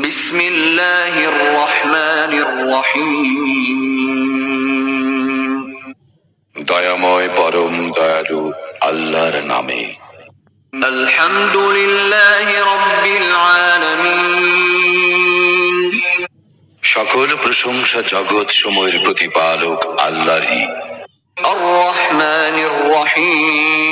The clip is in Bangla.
বিসমিল্লাহির রহমানির রহিম। দয়াময় পরম দয়ালু আল্লাহর নামে। সকল প্রশংসা জগৎ সময়ের প্রতিপালক আল্লাহরি আর রহিম